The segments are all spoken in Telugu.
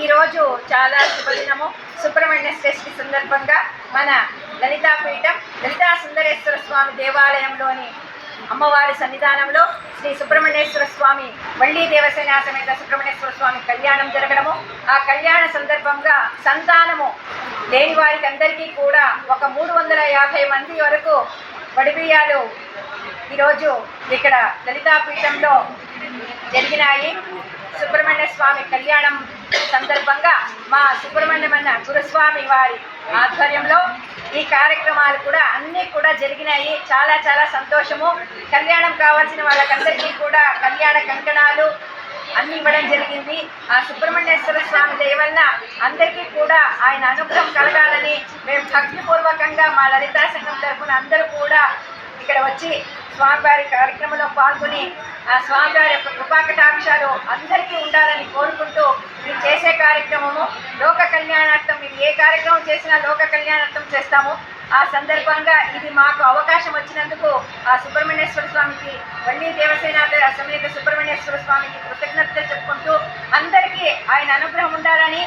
ఈరోజు చాలా శుభదినము. సుబ్రహ్మణ్య షష్ఠి సందర్భంగా మన లలితాపీఠం లలితా సుందరేశ్వర స్వామి దేవాలయంలోని అమ్మవారి సన్నిధానంలో శ్రీ సుబ్రహ్మణ్యేశ్వర స్వామి వళ్ళీ దేవసేన సమేత సుబ్రహ్మణ్యేశ్వర స్వామి కళ్యాణం జరగడము. ఆ కళ్యాణ సందర్భంగా సంతానము లేని వారికి అందరికీ కూడా ఒక మూడు వందల యాభై మంది వరకు వడిబియ్యాలు ఈరోజు ఇక్కడ లలితాపీఠంలో జరిగినాయి సుబ్రహ్మణ్య స్వామి కళ్యాణం సందర్భంగా మా సుబ్రహ్మణ్యమన్న గురుస్వామి వారి ఆధ్వర్యంలో ఈ కార్యక్రమాలు కూడా అన్నీ కూడా జరిగినాయి. చాలా చాలా సంతోషము. కళ్యాణం కావాల్సిన వాళ్ళకందరికీ కూడా కళ్యాణ కంకణాలు అన్ని ఇవ్వడం జరిగింది. ఆ సుబ్రహ్మణ్యేశ్వర స్వామి దయ అందరికీ కూడా ఆయన అనుగ్రహం కలగాలని మేము భక్తిపూర్వకంగా మా లలితా సంఘం తరఫున అందరూ కూడా ఇక్కడ వచ్చి స్వామివారి కార్యక్రమంలో పాల్గొని ఆ స్వామివారి యొక్క కృపాకటాక్షాలు అందరికీ ఉండాలని కోరుకుంటూ మీరు చేసే కార్యక్రమము లోక కళ్యాణార్థం మీరు ఏ కార్యక్రమం చేసినా లోక కళ్యాణార్థం చేస్తాము. ఆ సందర్భంగా ఇది మాకు అవకాశం వచ్చినందుకు ఆ సుబ్రహ్మణ్యేశ్వర స్వామికి వల్లి దేవసేన సమేత సుబ్రహ్మణ్యేశ్వర స్వామికి కృతజ్ఞతలు చెప్పుకుంటూ అందరికీ ఆయన అనుగ్రహం ఉండాలని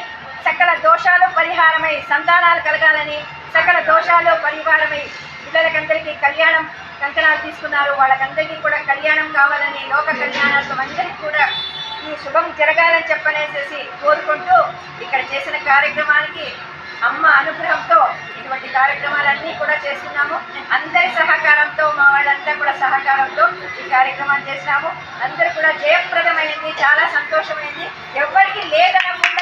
సకల దోషాలు పరిహారమై సంతానాలు కలగాలని సకల దోషాలు పరిహారమై పిల్లలకందరికీ కళ్యాణం కంకణాలు తీసుకున్నారు. వాళ్ళకందరికీ కూడా కళ్యాణం కావాలని లోక కళ్యాణార్థం అందరికీ కూడా ఈ శుభం జరగాలని చెప్పనేసేసి కోరుకుంటూ ఇక్కడ చేసిన కార్యక్రమానికి అమ్మ అనుగ్రహంతో ఇటువంటి కార్యక్రమాలన్నీ కూడా చేస్తున్నాము. అందరి సహకారంతో మా వాళ్ళంతా కూడా సహకారంతో ఈ కార్యక్రమాన్ని చేసినాము. అందరూ కూడా జయప్రదమైంది చాలా సంతోషమైంది. ఎవరికి లేదనకుండా